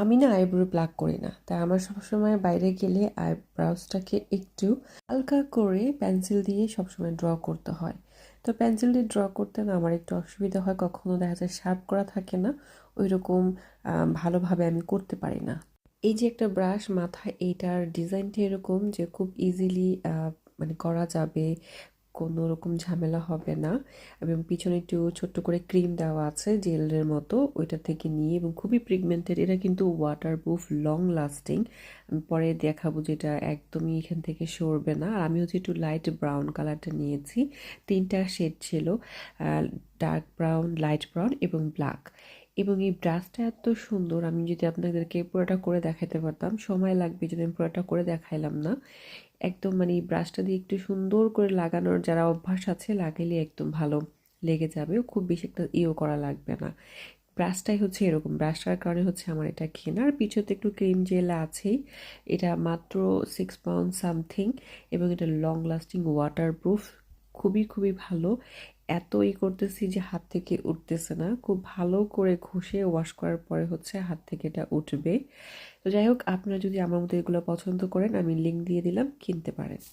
আমি না eyebrow pluck করি না। তাই আমার সবসময় বাইরে গেলে আইব্রাউজটাকে একটু হালকা করে পেন্সিল দিয়ে সবসময় ড্র করতে হয়। তো পেন্সিল দিয়ে ড্র করতে না আমার একটু অসুবিধা হয়, কখনো দেখা যায় শার্প করা থাকে না ওই রকম ভালোভাবে আমি করতে পারি না। এই যে একটা ব্রাশ মাথায়, এইটার ডিজাইনটা এরকম যে খুব ইজিলি মানে করা যাবে কোনো রকম ঝামেলা হবে না। এবং পিছনে একটু ছোট্ট করে ক্রিম দেওয়া আছে জেলের মতো, ওইটা থেকে নিয়ে এবং খুবই প্রিগমেন্টেড। এটা কিন্তু ওয়াটার প্রুফ লং লাস্টিং পরে দেখাবো যেটা একদমই এখান থেকে সরবে না। আর আমি হচ্ছে একটু লাইট ব্রাউন কালারটা নিয়েছি। তিনটা শেড ছিল ডার্ক ব্রাউন লাইট ব্রাউন এবং ব্ল্যাক এবং এই ব্রাশটা এত সুন্দর, আমি যদি আপনাদেরকে পুরোটা করে দেখাতে পারতাম, সময় লাগবে যদি আমি পুরোটা করে দেখাইলাম না। একদম মানে এই ব্রাশটা দিয়ে একটু সুন্দর করে লাগানোর যারা অভ্যাস আছে, লাগাইলে একদম ভালো লেগে যাবে খুব বেশি একটা ইও করা লাগবে না। ব্রাশটাই হচ্ছে এরকম, ব্রাশটার কারণে হচ্ছে আমার এটা কেনা আর পিছতে একটু ক্রিম জেল আছেই, এটা মাত্র সিক্স পাউন্ড সামথিং এবং এটা লং লাস্টিং ওয়াটার প্রুফ খুবই খুবই ভালো। এত ই করতেছি যে হাত থেকে উঠতেছে না। খুব ভালো করে ঘষে ওয়াশ করার পরে হচ্ছে হাত থেকে এটা উঠবে। তো যাই হোক, আপনারা যদি আমার মতো এগুলো পছন্দ করেন, আমি লিঙ্ক দিয়ে দিলাম, কিনতে পারেন।